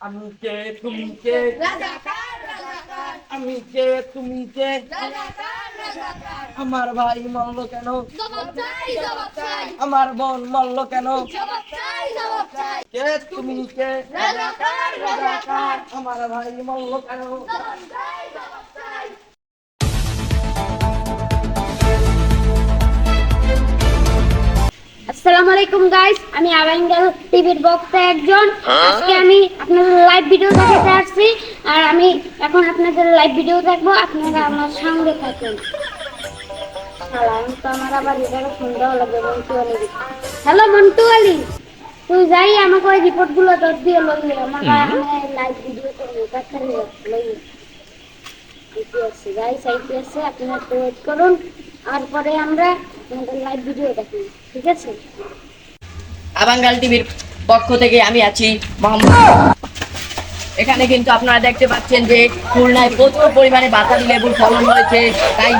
আমি কে তুমি কে? আমি কে তুমি কে? আমার ভাই মরলো কেন? আমার বোন মরলো কেন? কে তুমি কে? আমার ভাই মরলো কেন? আসসালামু আলাইকুম গাইস আমি আবাঙ্গাল টিভির বক্তা একজন। আজকে আমি আপনাদের লাইভ ভিডিও দেখাতে আসছি। আর আমি এখন আপনাদের লাইভ ভিডিও দেখব। আপনারা আমার সঙ্গে থাকুন। হ্যালো মন্টু আলী। তুই যাই আমাকে ওই রিপোর্টগুলো দর দিয়ে লইলে আমার আমি লাইভ ভিডিও করব দেখার গাইস আইপিএসে আপনারা ওয়েট করুন। আর পরে আমরা আমাদের লাইভ ভিডিও দেখি ঠিক আছে? আবাঙ্গাল টিভির পক্ষ থেকে আমি আছি মোহাম্মদ এখানে কিন্তু আপনারা দেখতে পাচ্ছেন যে খুলনায় প্রচুর পরিমাণে বাতাবি লেবুর ফলন হয়েছে তাই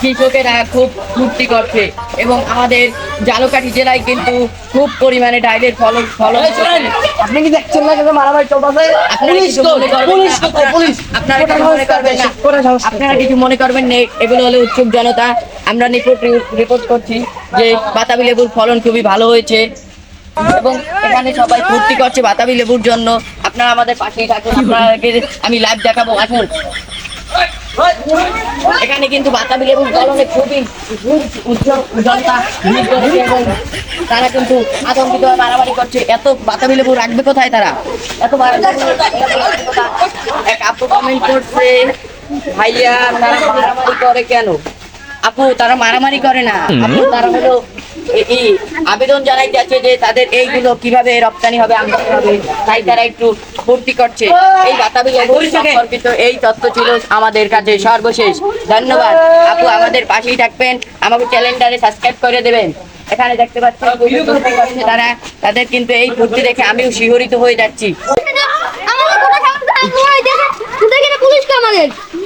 কৃষকেরা খুব ফুর্তি করছে। এবং আমাদের জালকাঠি জেলায় কিন্তু খুব পরিমাণে ডাইলের ফলন ফলন। আপনি কি দেখছেন না কিন্তু মারামারি চলতেছে? আপনারা কিছু মনে করবেন না, আপনারা কিছু মনে করবেন এগুলো হলো উৎসুক জনতা। আমরা রিপোর্ট রিপোর্ট করছি যে বাতাবি লেবুর ফলন খুবই ভালো হয়েছে। এবং এখানে সবাই ফুর্তি করছে বাতাবি লেবুর জন্য। আপনারা আমাদের পাশেই থাকুন আপনাদেরকে আমি লাইভ দেখাবো আসুন। এখানে কিন্তু বাতাবি লেবুর ফলনে খুবই উজ্জ্বল- জনতা ভিড় করেছে এবং তারা কিন্তু আতঙ্কিত হয়ে মারামারি করছে। এত বাতাবি লেবু রাখবে কোথায় তারা? এত এক আপু কমেন্ট করছে ভাইয়া তারা মারামারি করে কেন? আপু তারা মারামারি করে না। আপু তারা হলো এই আবেদন জানাইতে আছে যে তাদের এইগুলো কীভাবে রপ্তানি হবে আমদানি হবে তাই তারা একটু ফুর্তি করছে। এই বাতাবি সম্পর্কিত এই তথ্য ছিল আমাদের কাছে সর্বশেষ। ধন্যবাদ। আপু আমাদের পাশেই থাকবেন। আমাকে ক্যালেন্ডারে সাবস্ক্রাইব করে দেবেন। এখানে দেখতে পাচ্ছেন তারা। তাদের কিন্তু এই ফুর্তি দেখে আমিও শিহরিত হয়ে যাচ্ছি।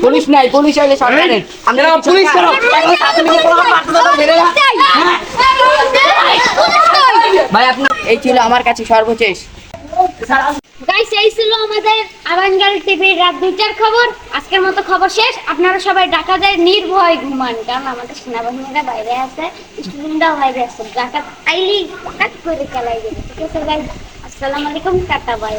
পুলিশ নাই পুলিশ হইলে সরকারের। আমরা পুলিশ কেন এখন প্রাথমিক কোনো মারতে তো বেড়ে না ভাই আপনার এই ছিল আমার কাছে সর্বশেষ। গাইস এই ছিল আমাদের আবাঙ্গাল টিভির রাত দুইটার খবর। আজকের মতো খবর শেষ। আপনারা সবাই ঢাকা যায় নির্ভয় ঘুমান। কারণ আমাদের সেনাবাহিনীরা বাইরে আছে, স্টুডেন্টরাও বাইরে আছে। ঢাকা আইলি হঠাৎ করে চালাই দেবে ঠিক আছে আসসালামু আলাইকুম, টাটা বাই